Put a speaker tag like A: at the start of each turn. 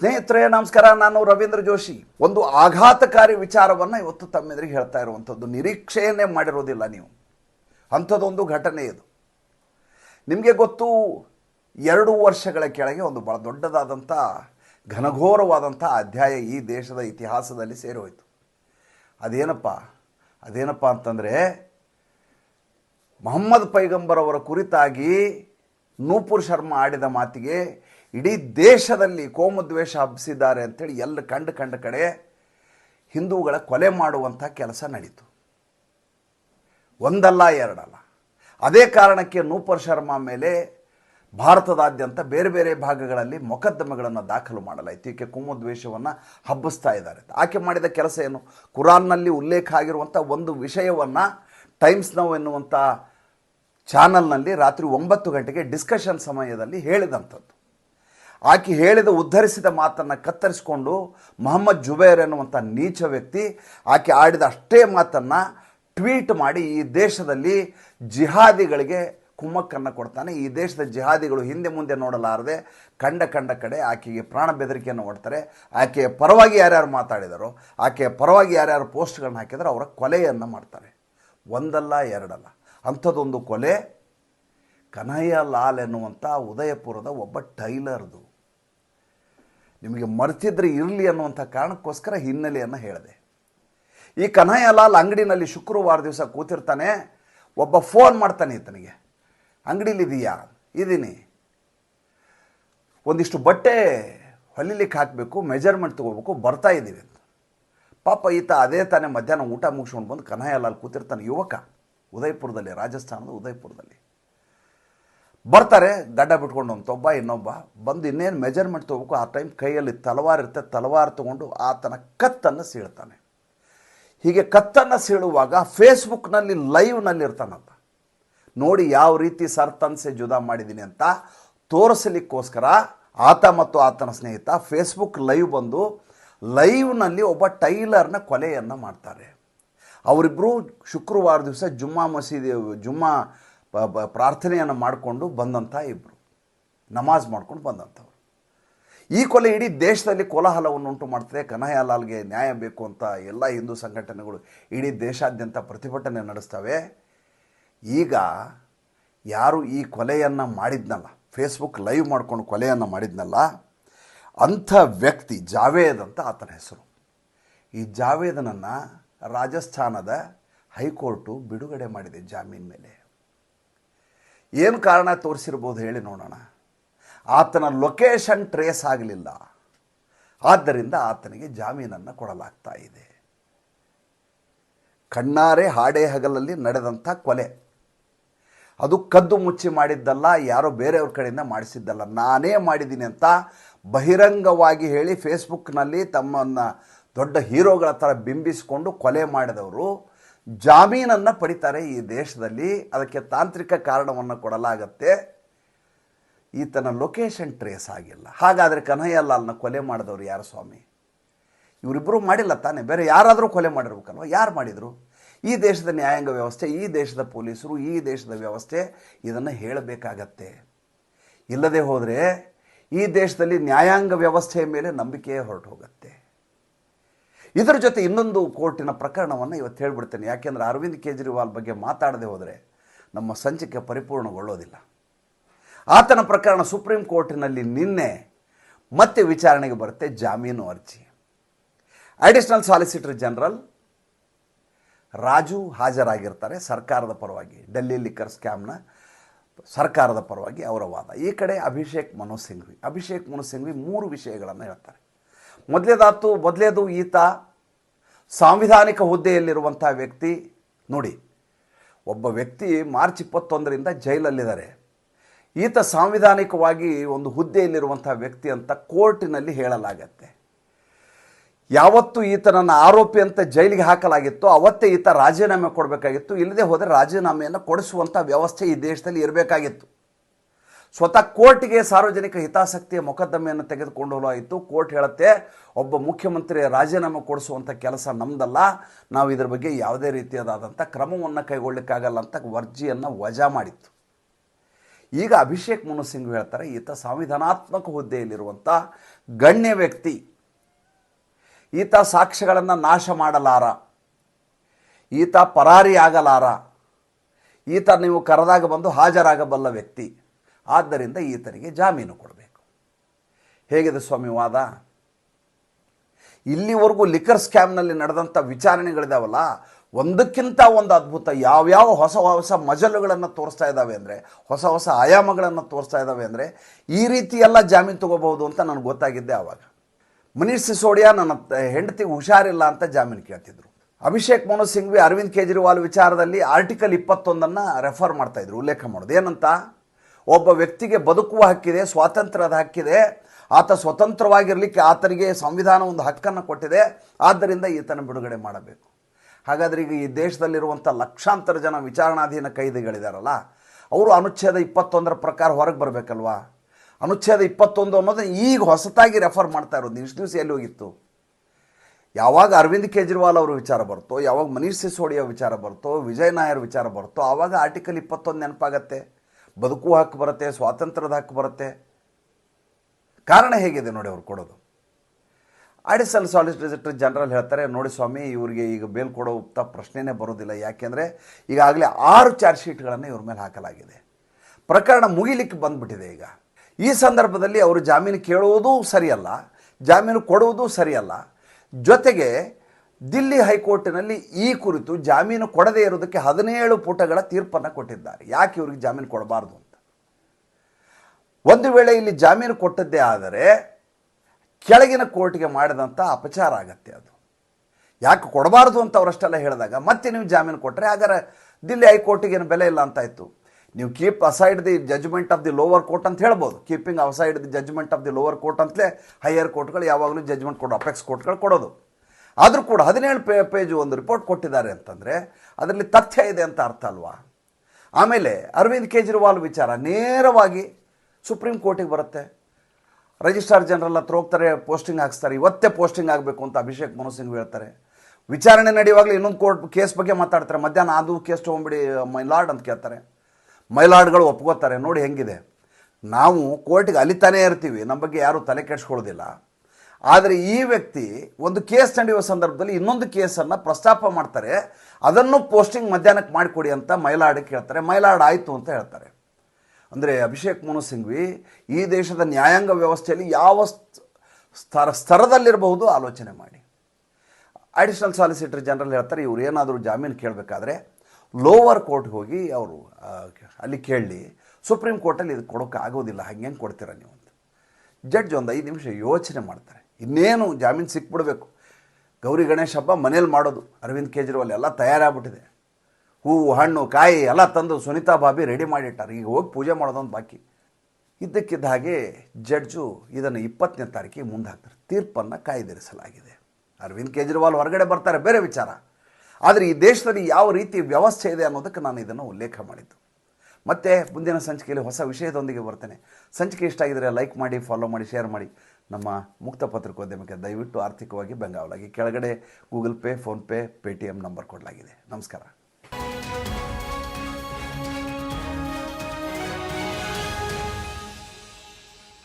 A: ಸ್ನೇಹಿತರೆ, ನಮಸ್ಕಾರ. ನಾನು ರವೀಂದ್ರ ಜೋಶಿ. ಒಂದು ಆಘಾತಕಾರಿ ವಿಚಾರವನ್ನು ಇವತ್ತು ತಮ್ಮೆದುರಿಗೆ ಹೇಳ್ತಾ ಇರುವಂಥದ್ದು. ನಿರೀಕ್ಷೆಯನ್ನೇ ಮಾಡಿರೋದಿಲ್ಲ ನೀವು. ಅಂಥದ್ದೊಂದು ಘಟನೆ ಇದು. ನಿಮಗೆ ಗೊತ್ತು, ಎರಡು ವರ್ಷಗಳ ಕೆಳಗೆ ಒಂದು ಭಾಳ ದೊಡ್ಡದಾದಂಥ, ಘನಘೋರವಾದಂಥ ಅಧ್ಯಾಯ ಈ ದೇಶದ ಇತಿಹಾಸದಲ್ಲಿ ಸೇರೋಯ್ತು ಅದೇನಪ್ಪ? ಅದೇನಪ್ಪ ಅಂತಂದರೆ, ಮೊಹಮ್ಮದ್ ಪೈಗಂಬರ್ ಅವರ ಕುರಿತಾಗಿ ನೂಪುರ್ ಶರ್ಮಾ ಆಡಿದ ಮಾತಿಗೆ ಇಡೀ ದೇಶದಲ್ಲಿ ಕೋಮದ್ವೇಷ ಹಬ್ಬಿಸಿದ್ದಾರೆ ಅಂಥೇಳಿ ಎಲ್ಲ ಕಂಡು ಕಂಡ ಕಡೆ ಹಿಂದೂಗಳ ಕೊಲೆ ಮಾಡುವಂಥ ಕೆಲಸ ನಡೀತು. ಒಂದಲ್ಲ ಎರಡಲ್ಲ. ಅದೇ ಕಾರಣಕ್ಕೆ ನೂಪರ್ ಶರ್ಮಾ ಮೇಲೆ ಭಾರತದಾದ್ಯಂತ ಬೇರೆ ಬೇರೆ ಭಾಗಗಳಲ್ಲಿ ಮೊಕದ್ದಮೆಗಳನ್ನು ದಾಖಲು ಮಾಡಲಾಯಿತು. ಈಕೆ ಕೋಮುದ್ವೇಷವನ್ನು ಹಬ್ಬಿಸ್ತಾ ಇದ್ದಾರೆ ಆಕೆ ಮಾಡಿದ ಕೆಲಸ ಏನು? ಕುರಾನ್ನಲ್ಲಿ ಉಲ್ಲೇಖ ಆಗಿರುವಂಥ ಒಂದು ವಿಷಯವನ್ನು ಟೈಮ್ಸ್ ನೌ ಎನ್ನುವಂಥ ಚಾನಲ್ನಲ್ಲಿ ರಾತ್ರಿ ಒಂಬತ್ತು ಗಂಟೆಗೆ ಡಿಸ್ಕಷನ್ ಸಮಯದಲ್ಲಿ ಹೇಳಿದಂಥದ್ದು. ಆಕೆ ಹೇಳಿದ, ಉದ್ಧರಿಸಿದ ಮಾತನ್ನು ಕತ್ತರಿಸಿಕೊಂಡು ಮೊಹಮ್ಮದ್ ಜುಬೇರ್ ಎನ್ನುವಂಥ ನೀಚ ವ್ಯಕ್ತಿ ಆಕೆ ಆಡಿದ ಅಷ್ಟೇ ಮಾತನ್ನು ಟ್ವೀಟ್ ಮಾಡಿ ಈ ದೇಶದಲ್ಲಿ ಜಿಹಾದಿಗಳಿಗೆ ಕುಮ್ಮಕ್ಕನ್ನು ಕೊಡ್ತಾನೆ. ಈ ದೇಶದ ಜಿಹಾದಿಗಳು ಹಿಂದೆ ಮುಂದೆ ನೋಡಲಾರದೆ ಕಂಡ ಕಂಡ ಕಡೆ ಆಕೆಗೆ ಪ್ರಾಣ ಬೆದರಿಕೆಯನ್ನು ಕೊಡ್ತಾರೆ ಆಕೆಯ ಪರವಾಗಿ ಯಾರ್ಯಾರು ಮಾತಾಡಿದಾರೋ, ಆಕೆಯ ಪರವಾಗಿ ಯಾರ್ಯಾರು ಪೋಸ್ಟ್ಗಳನ್ನ ಹಾಕಿದಾರೋ ಅವರ ಕೊಲೆಯನ್ನು ಮಾಡ್ತಾರೆ. ಒಂದಲ್ಲ, ಎರಡಲ್ಲ. ಅಂಥದ್ದೊಂದು ಕೊಲೆ ಕನಯ್ಯ ಲಾಲ್ ಎನ್ನುವಂಥ ಉದಯಪುರದ ಒಬ್ಬ ಟೈಲರ್ದು. ನಿಮಗೆ ಮರ್ತಿದ್ರೆ ಇರಲಿ ಅನ್ನುವಂಥ ಕಾರಣಕ್ಕೋಸ್ಕರ ಹಿನ್ನೆಲೆಯನ್ನು ಹೇಳಿದೆ. ಈ ಕನ್ಹಯ್ಯಲಾಲ್ ಅಂಗಡಿನಲ್ಲಿ ಶುಕ್ರವಾರ ದಿವಸ ಕೂತಿರ್ತಾನೆ, ಒಬ್ಬ ಫೋನ್ ಮಾಡ್ತಾನೆ ಈತನಿಗೆ. ಅಂಗಡಿಲಿದೆಯಾ ಇದ್ದೀನಿ ಒಂದಿಷ್ಟು ಬಟ್ಟೆ ಹೊಲಿಲಿಕ್ಕೆ ಹಾಕಬೇಕು, ಮೆಜರ್ಮೆಂಟ್ ತೊಗೋಬೇಕು, ಬರ್ತಾ ಇದ್ದೀವಿ ಪಾಪ ಈತ ಅದೇ ತಾನೇ ಮಧ್ಯಾಹ್ನ ಊಟ ಮುಗಿಸ್ಕೊಂಡು ಬಂದು ಕನ್ಹಯ್ಯಲಾಲ್ ಕೂತಿರ್ತಾನೆ, ಯುವಕ. ಉದಯಪುರದಲ್ಲಿ, ರಾಜಸ್ಥಾನದ ಉದಯಪುರದಲ್ಲಿ. ಬರ್ತಾರೆ ಗಡ್ಡ ಬಿಟ್ಕೊಂಡು ಒಂದು ಒಬ್ಬ ಇನ್ನೊಬ್ಬ ಬಂದು ಇನ್ನೇನು ಮೆಜರ್ಮೆಂಟ್ ತೊಗೋಬೇಕು, ಆ ಟೈಮ್ ಕೈಯಲ್ಲಿ ತಲವಾರು ಇರುತ್ತೆ, ತಲವಾರು ತೊಗೊಂಡು ಆತನ ಕತ್ತನ್ನು ಸೀಳ್ತಾನೆ. ಹೀಗೆ ಕತ್ತನ್ನು ಸೀಳುವಾಗ ಫೇಸ್ಬುಕ್ನಲ್ಲಿ ಲೈವ್ನಲ್ಲಿ ಇರ್ತಾನಂತ. ನೋಡಿ ಯಾವ ರೀತಿ ಸರ್ತನ್ಸೆ ಜುದಾ ಮಾಡಿದ್ದೀನಿ ಅಂತ ತೋರಿಸಲಿಕ್ಕೋಸ್ಕರ ಆತ ಮತ್ತು ಆತನ ಸ್ನೇಹಿತ ಫೇಸ್ಬುಕ್ ಲೈವ್ ಬಂದು ಲೈವ್ನಲ್ಲಿ ಒಬ್ಬ ಟೈಲರ್ನ ಕೊಲೆಯನ್ನು ಮಾಡ್ತಾರೆ. ಅವರಿಬ್ಬರು ಶುಕ್ರವಾರ ದಿವಸ ಜುಮ್ಮಾ ಮಸೀದಿ, ಜುಮ್ಮಾ ಪ್ರಾರ್ಥನೆಯನ್ನು ಮಾಡಿಕೊಂಡು ಬಂದಂಥ ಇಬ್ಬರು ನಮಾಜ್ ಮಾಡ್ಕೊಂಡು ಬಂದಂಥವ್ರು. ಈ ಕೊಲೆ ಇಡೀ ದೇಶದಲ್ಲಿ ಕೋಲಾಹಲವನ್ನು ಉಂಟು ಮಾಡ್ತದೆ. ಕನಹಯಾಲಾಲ್ಗೆ ಲಾಲ್ಗೆ ನ್ಯಾಯ ಬೇಕು ಅಂತ ಎಲ್ಲ ಹಿಂದೂ ಸಂಘಟನೆಗಳು ಇಡೀ ದೇಶಾದ್ಯಂತ ಪ್ರತಿಭಟನೆ ನಡೆಸ್ತವೆ. ಈಗ ಯಾರು ಈ ಕೊಲೆಯನ್ನು ಮಾಡಿದ್ನಲ್ಲ ಫೇಸ್ಬುಕ್ ಲೈವ್ ಮಾಡ್ಕೊಂಡು ಕೊಲೆಯನ್ನು ಮಾಡಿದ್ನಲ್ಲ, ಅಂಥ ವ್ಯಕ್ತಿ ಜಾವೇದ್ ಅಂತ ಆತನ ಹೆಸರು. ಈ ಜಾವೇದನನ್ನು ರಾಜಸ್ಥಾನದ ಹೈಕೋರ್ಟು ಬಿಡುಗಡೆ ಮಾಡಿದೆ ಜಾಮೀನ್ ಮೇಲೆ. ಏನು ಕಾರಣ ತೋರಿಸಿರ್ಬೋದು ಹೇಳಿ ನೋಡೋಣ. ಆತನ ಲೊಕೇಶನ್ ಟ್ರೇಸ್ ಆಗಲಿಲ್ಲ. ಆದ್ದರಿಂದ ಆತನಿಗೆ ಜಾಮೀನನ್ನು ಕೊಡಲಾಗ್ತಾ ಇದೆ. ಕಣ್ಣಾರೆ ಹಾಡೆ ಹಗಲಲ್ಲಿ ನಡೆದಂಥ ಕೊಲೆ. ಅದು ಕದ್ದು ಮುಚ್ಚಿ ಮಾಡಿದ್ದಲ್ಲ, ಯಾರೋ ಬೇರೆಯವ್ರ ಕಡೆಯಿಂದ ಮಾಡಿಸಿದ್ದಲ್ಲ. ನಾನೇ ಮಾಡಿದ್ದೀನಿ ಅಂತ ಬಹಿರಂಗವಾಗಿ ಹೇಳಿ ಫೇಸ್ಬುಕ್ನಲ್ಲಿ ತಮ್ಮನ್ನು ದೊಡ್ಡ ಹೀರೋಗಳ ಥರ ಬಿಂಬಿಸಿಕೊಂಡು ಕೊಲೆ ಮಾಡಿದವರು ಜಾಮೀನನ್ನು ಪಡಿತಾರೆ ಈ ದೇಶದಲ್ಲಿ. ಅದಕ್ಕೆ ತಾಂತ್ರಿಕ ಕಾರಣವನ್ನು ಕೊಡಲಾಗತ್ತೆ. ಈತನ ಲೊಕೇಶನ್ ಟ್ರೇಸ್ ಆಗಿಲ್ಲ. ಹಾಗಾದರೆ ಕನ್ಹಯ್ಯ ಲಾಲ್ನ ಕೊಲೆ ಮಾಡಿದವರು ಯಾರು ಸ್ವಾಮಿ? ಇವರಿಬ್ಬರು ಮಾಡಿಲ್ಲ ತಾನೇ? ಬೇರೆ ಯಾರಾದರೂ ಕೊಲೆ ಮಾಡಿರ್ಬೇಕಲ್ವ? ಯಾರು ಮಾಡಿದರು? ಈ ದೇಶದ ನ್ಯಾಯಾಂಗ ವ್ಯವಸ್ಥೆ, ಈ ದೇಶದ ಪೊಲೀಸರು, ಈ ದೇಶದ ವ್ಯವಸ್ಥೆ ಇದನ್ನು ಹೇಳಬೇಕಾಗತ್ತೆ. ಇಲ್ಲದೆ ಹೋದರೆ ಈ ದೇಶದಲ್ಲಿ ನ್ಯಾಯಾಂಗ ವ್ಯವಸ್ಥೆಯ ಮೇಲೆ ನಂಬಿಕೆ ಹೊರಟು ಹೋಗುತ್ತೆ ಇದರ ಜೊತೆ ಇನ್ನೊಂದು ಕೋರ್ಟಿನ ಪ್ರಕರಣವನ್ನು ಇವತ್ತು ಹೇಳಿಬಿಡ್ತೇನೆ. ಯಾಕೆಂದರೆ ಅರವಿಂದ್ ಕೇಜ್ರಿವಾಲ್ ಬಗ್ಗೆ ಮಾತಾಡದೆ ಹೋದರೆ ನಮ್ಮ ಸಂಚಿಕೆ ಪರಿಪೂರ್ಣಗೊಳ್ಳೋದಿಲ್ಲ. ಆತನ ಪ್ರಕರಣ ಸುಪ್ರೀಂ ಕೋರ್ಟಿನಲ್ಲಿ ನಿನ್ನೆ ಮತ್ತೆ ವಿಚಾರಣೆಗೆ ಬರುತ್ತೆ ಜಾಮೀನು ಅರ್ಜಿ. ಅಡಿಷನಲ್ ಸಾಲಿಸಿಟರ್ ಜನರಲ್ ರಾಜು ಹಾಜರಾಗಿರ್ತಾರೆ ಸರ್ಕಾರದ ಪರವಾಗಿ. ಡೆಲ್ಲಿ ಲಿಕ್ಕರ್ ಸ್ಕ್ಯಾಮ್ನ ಸರ್ಕಾರದ ಪರವಾಗಿ ಅವರ ವಾದ. ಈ ಕಡೆ ಅಭಿಷೇಕ್ ಮನು ಸಿಂಘ್ವಿ. ಅಭಿಷೇಕ್ ಮನು ಸಿಂಘ್ವಿ ಮೂರು ವಿಷಯಗಳನ್ನು ಹೇಳ್ತಾರೆ. ಮೊದಲೇದಾತು, ಮೊದಲೇದು ಈತ ಸಾಂವಿಧಾನಿಕ ಹುದ್ದೆಯಲ್ಲಿರುವಂಥ ವ್ಯಕ್ತಿ. ನೋಡಿ, ಒಬ್ಬ ವ್ಯಕ್ತಿ ಮಾರ್ಚ್ ಇಪ್ಪತ್ತೊಂದರಿಂದ ಜೈಲಲ್ಲಿದ್ದಾರೆ. ಈತ ಸಾಂವಿಧಾನಿಕವಾಗಿ ಒಂದು ಹುದ್ದೆಯಲ್ಲಿರುವಂಥ ವ್ಯಕ್ತಿ ಅಂತ ಕೋರ್ಟಿನಲ್ಲಿ ಹೇಳಲಾಗತ್ತೆ. ಯಾವತ್ತು ಈತನನ್ನು ಆರೋಪಿ ಅಂತ ಜೈಲಿಗೆ ಹಾಕಲಾಗಿತ್ತು ಅವತ್ತೇ ಈತ ರಾಜೀನಾಮೆ ಕೊಡಬೇಕಾಗಿತ್ತು. ಇಲ್ಲದೆ ಹೋದರೆ ರಾಜೀನಾಮೆಯನ್ನು ಕೊಡಿಸುವಂಥ ವ್ಯವಸ್ಥೆ ಈ ದೇಶದಲ್ಲಿ ಇರಬೇಕಾಗಿತ್ತು. ಸ್ವತಃ ಕೋರ್ಟ್ಗೆ ಸಾರ್ವಜನಿಕ ಹಿತಾಸಕ್ತಿಯ ಮೊಕದ್ದಮೆಯನ್ನು ತೆಗೆದುಕೊಂಡು ಹೋಲಾಯಿತು ಕೋರ್ಟ್ ಹೇಳುತ್ತೆ, ಒಬ್ಬ ಮುಖ್ಯಮಂತ್ರಿ ರಾಜೀನಾಮೆ ಕೊಡಿಸುವಂಥ ಕೆಲಸ ನಮ್ಮದಲ್ಲ ನಾವು ಇದರ ಬಗ್ಗೆ ಯಾವುದೇ ರೀತಿಯಾದಂಥ ಕ್ರಮವನ್ನು ಕೈಗೊಳ್ಳಲಿಕ್ಕಾಗಲ್ಲ ಅಂತ ವರ್ಜಿಯನ್ನು ವಜಾ ಮಾಡಿತ್ತು. ಈಗ ಅಭಿಷೇಕ್ ಮನು ಸಿಂಗ್ ಹೇಳ್ತಾರೆ, ಈತ ಸಂವಿಧಾನಾತ್ಮಕ ಹುದ್ದೆಯಲ್ಲಿರುವಂಥ ಗಣ್ಯ ವ್ಯಕ್ತಿ, ಈತ ಸಾಕ್ಷ್ಯಗಳನ್ನು ನಾಶ ಮಾಡಲಾರ, ಈತ ಪರಾರಿ ಆಗಲಾರ ಈತ ನೀವು ಕರೆದಾಗ ಬಂದು ಹಾಜರಾಗಬಲ್ಲ ವ್ಯಕ್ತಿ ಆದ್ದರಿಂದ ಈತನಿಗೆ ಜಾಮೀನು ಕೊಡಬೇಕು. ಹೇಗಿದೆ ಸ್ವಾಮಿ ವಾದ? ಇಲ್ಲಿವರೆಗೂ ಲಿಕರ್ ಸ್ಕ್ಯಾಮ್ನಲ್ಲಿ ನಡೆದಂಥ ವಿಚಾರಣೆಗಳಿದಾವಲ್ಲ, ಒಂದಕ್ಕಿಂತ ಒಂದು ಅದ್ಭುತ ಯಾವ್ಯಾವ ಹೊಸ ಹೊಸ ಮಜಲುಗಳನ್ನು ತೋರಿಸ್ತಾ ಇದ್ದಾವೆ ಅಂದರೆ, ಹೊಸ ಹೊಸ ಆಯಾಮಗಳನ್ನು ತೋರಿಸ್ತಾ ಇದ್ದಾವೆ ಅಂದರೆ, ಈ ರೀತಿ ಎಲ್ಲ ಜಾಮೀನು ತಗೋಬಹುದು ಅಂತ ನನಗೆ ಗೊತ್ತಾಗಿದ್ದೆ ಆವಾಗ. ಮನೀಷ್ ಸಿಸೋಡಿಯಾ ನನ್ನ ಹೆಂಡತಿ ಹುಷಾರಿಲ್ಲ ಅಂತ ಜಾಮೀನು ಕೇಳ್ತಿದ್ರು. ಅಭಿಷೇಕ್ ಮನು ಸಿಂಘ್ವಿ ಅರವಿಂದ್ ಕೇಜ್ರಿವಾಲ್ ವಿಚಾರದಲ್ಲಿ ಆರ್ಟಿಕಲ್ ಇಪ್ಪತ್ತೊಂದನ್ನು ರೆಫರ್ ಮಾಡ್ತಾ ಇದ್ರು, ಉಲ್ಲೇಖ ಮಾಡೋದು. ಏನಂತ? ಒಬ್ಬ ವ್ಯಕ್ತಿಗೆ ಬದುಕುವ ಹಕ್ಕಿದೆ, ಸ್ವಾತಂತ್ರ್ಯದ ಹಕ್ಕಿದೆ, ಆತ ಸ್ವತಂತ್ರವಾಗಿರಲಿಕ್ಕೆ ಆತನಿಗೆ ಸಂವಿಧಾನ ಒಂದು ಹಕ್ಕನ್ನು ಕೊಟ್ಟಿದೆ, ಆದ್ದರಿಂದ ಈತನ ಬಿಡುಗಡೆ ಮಾಡಬೇಕು. ಹಾಗಾದ್ರೆ ಈಗ ಈ ದೇಶದಲ್ಲಿರುವಂಥ ಲಕ್ಷಾಂತರ ಜನ ವಿಚಾರಣಾಧೀನ ಕೈದಿಗಳಿದಾರಲ್ಲ, ಅವರು ಅನುಚ್ಛೇದ ಇಪ್ಪತ್ತೊಂದರ ಪ್ರಕಾರ ಹೊರಗೆ ಬರಬೇಕಲ್ವಾ? ಅನುಚ್ಛೇದ ಇಪ್ಪತ್ತೊಂದು ಅನ್ನೋದು ಈಗ ಹೊಸತಾಗಿ ರೆಫರ್ ಮಾಡ್ತಾ ಇರೋದು, ಇಷ್ಟು ದಿವಸ ಎಲ್ಲಿ ಹೋಗಿತ್ತು? ಯಾವಾಗ ಅರವಿಂದ್ ಕೇಜ್ರಿವಾಲ್ ಅವರ ವಿಚಾರ ಬರುತ್ತೋ, ಯಾವಾಗ ಮನೀಷ್ ಸಿಸೋಡಿಯ ವಿಚಾರ ಬರುತ್ತೋ, ವಿಜಯ್ ನಾಯರ್ ವಿಚಾರ ಬರ್ತೋ ಆವಾಗ ಆರ್ಟಿಕಲ್ ಇಪ್ಪತ್ತೊಂದು ನೆನಪಾಗತ್ತೆ. ಬದುಕುವ ಹಕ್ಕು ಬರುತ್ತೆ, ಸ್ವಾತಂತ್ರ್ಯದ ಹಕ್ಕು ಬರುತ್ತೆ. ಕಾರಣ ಹೇಗಿದೆ ನೋಡಿ ಅವ್ರು ಕೊಡೋದು. ಅಡಿಸಲ್ ಸಾಲಿಸಿಟರ್ ಜನರಲ್ ಹೇಳ್ತಾರೆ, ನೋಡಿ ಸ್ವಾಮಿ, ಇವರಿಗೆ ಈಗ ಬೇಲ್ ಕೊಡೋ ಉಪ್ತ ಪ್ರಶ್ನೆನೇ ಬರೋದಿಲ್ಲ. ಯಾಕೆಂದರೆ ಈಗಾಗಲೇ ಆರು ಚಾರ್ಜ್ ಶೀಟ್ಗಳನ್ನು ಇವ್ರ ಮೇಲೆ ಹಾಕಲಾಗಿದೆ. ಪ್ರಕರಣ ಮುಗಿಲಿಕ್ಕೆ ಬಂದ್ಬಿಟ್ಟಿದೆ ಈಗ. ಈ ಸಂದರ್ಭದಲ್ಲಿ ಅವರು ಜಾಮೀನು ಕೇಳುವುದೂ ಸರಿಯಲ್ಲ, ಜಾಮೀನು ಕೊಡುವುದೂ ಸರಿಯಲ್ಲ. ಜೊತೆಗೆ ದಿಲ್ಲಿ ಹೈಕೋರ್ಟ್ನಲ್ಲಿ ಈ ಕುರಿತು ಜಾಮೀನು ಕೊಡದೇ ಇರೋದಕ್ಕೆ ಹದಿನೇಳು ಪುಟಗಳ ತೀರ್ಪನ್ನು ಕೊಟ್ಟಿದ್ದಾರೆ. ಯಾಕೆ ಇವರಿಗೆ ಜಾಮೀನು ಕೊಡಬಾರ್ದು ಅಂತ? ಒಂದು ವೇಳೆ ಇಲ್ಲಿ ಜಾಮೀನು ಕೊಟ್ಟದ್ದೇ ಆದರೆ ಕೆಳಗಿನ ಕೋರ್ಟ್ಗೆ ಮಾಡಿದಂಥ ಅಪಚಾರ ಆಗತ್ತೆ ಅದು. ಯಾಕೆ ಕೊಡಬಾರ್ದು ಅಂತ ಅವರಷ್ಟೆಲ್ಲ ಹೇಳಿದಾಗ ಮತ್ತೆ ನೀವು ಜಾಮೀನು ಕೊಟ್ಟರೆ ಹಾಗಾದ್ರೆ ದಿಲ್ಲಿ ಹೈಕೋರ್ಟಿಗೆ ಏನು ಬೆಲೆ ಇಲ್ಲ ಅಂತಾಯಿತು ನೀವು keep aside the judgment of the lower court ಅಂತ ಹೇಳ್ಬೋದು. Keeping aside the judgment of the lower court ಅಂತಲೇ ಹೈಯರ್ ಕೋರ್ಟ್ಗಳು ಯಾವಾಗಲೂ ಜಜ್ಮೆಂಟ್ ಕೊಡೋ ಅಪೆಕ್ಸ್ ಕೋರ್ಟ್ಗಳು ಕೊಡೋದು. ಆದರೂ ಕೂಡ ಹದಿನೇಳು ಪೇ ಪೇಜು ಒಂದು ರಿಪೋರ್ಟ್ ಕೊಟ್ಟಿದ್ದಾರೆ ಅಂತಂದರೆ ಅದರಲ್ಲಿ ತಥ್ಯ ಇದೆ ಅಂತ ಅರ್ಥ ಅಲ್ವಾ? ಆಮೇಲೆ ಅರವಿಂದ್ ಕೇಜ್ರಿವಾಲ್ ವಿಚಾರ ನೇರವಾಗಿ ಸುಪ್ರೀಂ ಕೋರ್ಟಿಗೆ ಬರುತ್ತೆ. ರಿಜಿಸ್ಟ್ರಾರ್ ಜನರಲ್ ಹತ್ರ ಹೋಗ್ತಾರೆ, ಪೋಸ್ಟಿಂಗ್ ಹಾಕ್ಸ್ತಾರೆ, ಇವತ್ತೇ ಪೋಸ್ಟಿಂಗ್ ಆಗಬೇಕು ಅಂತ ಅಭಿಷೇಕ್ ಮನು ಸಿಂಗ್ ಹೇಳ್ತಾರೆ. ವಿಚಾರಣೆ ನಡೆಯುವಾಗಲೇ ಇನ್ನೊಂದು ಕೋರ್ಟ್ ಕೇಸ್ ಬಗ್ಗೆ ಮಾತಾಡ್ತಾರೆ. ಮಧ್ಯಾಹ್ನ ಅದು ಕೇಸ್ ತೊಗೊಂಬಿಡಿ ಮೈಲಾರ್ಡ್ ಅಂತ ಕೇಳ್ತಾರೆ. ಮೈಲಾರ್ಡ್ಗಳು ಒಪ್ಕೋತಾರೆ, ನೋಡಿ ಹೆಂಗಿದೆ. ನಾವು ಕೋರ್ಟಿಗೆ ಅಲಿತಾನೇ ಇರ್ತೀವಿ, ನಮ್ಮ ಬಗ್ಗೆ ಯಾರೂ ತಲೆ ಕೆಡಿಸ್ಕೊಳ್ಳೋದಿಲ್ಲ. ಆದರೆ ಈ ವ್ಯಕ್ತಿ ಒಂದು ಕೇಸ್ ನಡೆಯುವ ಸಂದರ್ಭದಲ್ಲಿ ಇನ್ನೊಂದು ಕೇಸನ್ನು ಪ್ರಸ್ತಾಪ ಮಾಡ್ತಾರೆ. ಅದನ್ನು ಪೋಸ್ಟಿಂಗ್ ಮಧ್ಯಾಹ್ನಕ್ಕೆ ಮಾಡಿಕೊಡಿ ಅಂತ ಮೈಲಾರ್ಡ್ ಕೇಳ್ತಾರೆ. ಮೈಲಾಡ್ ಆಯಿತು ಅಂತ ಹೇಳ್ತಾರೆ. ಅಂದರೆ ಅಭಿಷೇಕ್ ಮನು ಸಿಂಘ್ವಿ ಈ ದೇಶದ ನ್ಯಾಯಾಂಗ ವ್ಯವಸ್ಥೆಯಲ್ಲಿ ಯಾವ ಸ್ತರ ಸ್ತರದಲ್ಲಿರಬಹುದು ಆಲೋಚನೆ ಮಾಡಿ. ಅಡಿಷನಲ್ ಸಾಲಿಸಿಟರ್ ಜನರಲ್ ಹೇಳ್ತಾರೆ, ಇವ್ರು ಏನಾದರೂ ಜಾಮೀನು ಕೇಳಬೇಕಾದ್ರೆ ಲೋವರ್ ಕೋರ್ಟ್ಗೆ ಹೋಗಿ ಅವರು ಅಲ್ಲಿ ಕೇಳಲಿ ಸುಪ್ರೀಂ ಕೋರ್ಟಲ್ಲಿ ಇದು ಕೊಡೋಕ್ಕಾಗೋದಿಲ್ಲ ಹೆಂಗೆ ಕೊಡ್ತೀರ ನೀವು ಅಂತ. ಜಡ್ಜ್ ಒಂದು ಐದು ನಿಮಿಷ ಯೋಚನೆ ಮಾಡ್ತಾರೆ. ಇನ್ನೇನು ಜಾಮೀನು ಸಿಕ್ಬಿಡ್ಬೇಕು. ಗೌರಿ ಗಣೇಶ ಹಬ್ಬ ಮನೇಲಿ ಮಾಡೋದು, ಅರವಿಂದ್ ಕೇಜ್ರಿವಾಲ್ ಎಲ್ಲ ತಯಾರಾಗ್ಬಿಟ್ಟಿದೆ. ಹೂವು, ಹಣ್ಣು, ಕಾಯಿ ಎಲ್ಲ ತಂದು ಸುನೀತಾ ಬಾಬಿ ರೆಡಿ ಮಾಡಿಟ್ಟಾರೆ. ಈಗ ಹೋಗಿ ಪೂಜೆ ಮಾಡೋದೊಂದು ಬಾಕಿ. ಇದ್ದಕ್ಕಿದ್ದ ಹಾಗೆ ಜಡ್ಜು ಇದನ್ನು ಇಪ್ಪತ್ತನೇ ತಾರೀಕಿಗೆ ಮುಂದೆ ಹಾಕ್ತಾರೆ ತೀರ್ಪನ್ನು ಕಾಯ್ದಿರಿಸಲಾಗಿದೆ. ಅರವಿಂದ್ ಕೇಜ್ರಿವಾಲ್ ಹೊರಗಡೆ ಬರ್ತಾರೆ, ಬೇರೆ ವಿಚಾರ. ಆದರೆ ಈ ದೇಶದಲ್ಲಿ ಯಾವ ರೀತಿ ವ್ಯವಸ್ಥೆ ಇದೆ ಅನ್ನೋದಕ್ಕೆ ನಾನು ಇದನ್ನು ಉಲ್ಲೇಖ ಮಾಡಿದ್ದು. ಮತ್ತೆ ಮುಂದಿನ ಸಂಚಿಕೆಯಲ್ಲಿ ಹೊಸ ವಿಷಯದೊಂದಿಗೆ ಬರ್ತೇನೆ. ಸಂಚಿಕೆ ಇಷ್ಟ ಆಗಿದರೆ ಲೈಕ್ ಮಾಡಿ ಫಾಲೋ ಮಾಡಿ ಶೇರ್ ಮಾಡಿ. ನಮ್ಮ ಮುಕ್ತ ಪತ್ರಿಕೋದ್ಯಮಕ್ಕೆ ದಯವಿಟ್ಟು ಆರ್ಥಿಕವಾಗಿ ಬೆಂಗಾವಲಾಗಿ. ಕೆಳಗಡೆ Google Pay PhonePe Paytm number ಕೊಡಲಾಗಿದೆ. ನಮಸ್ಕಾರ.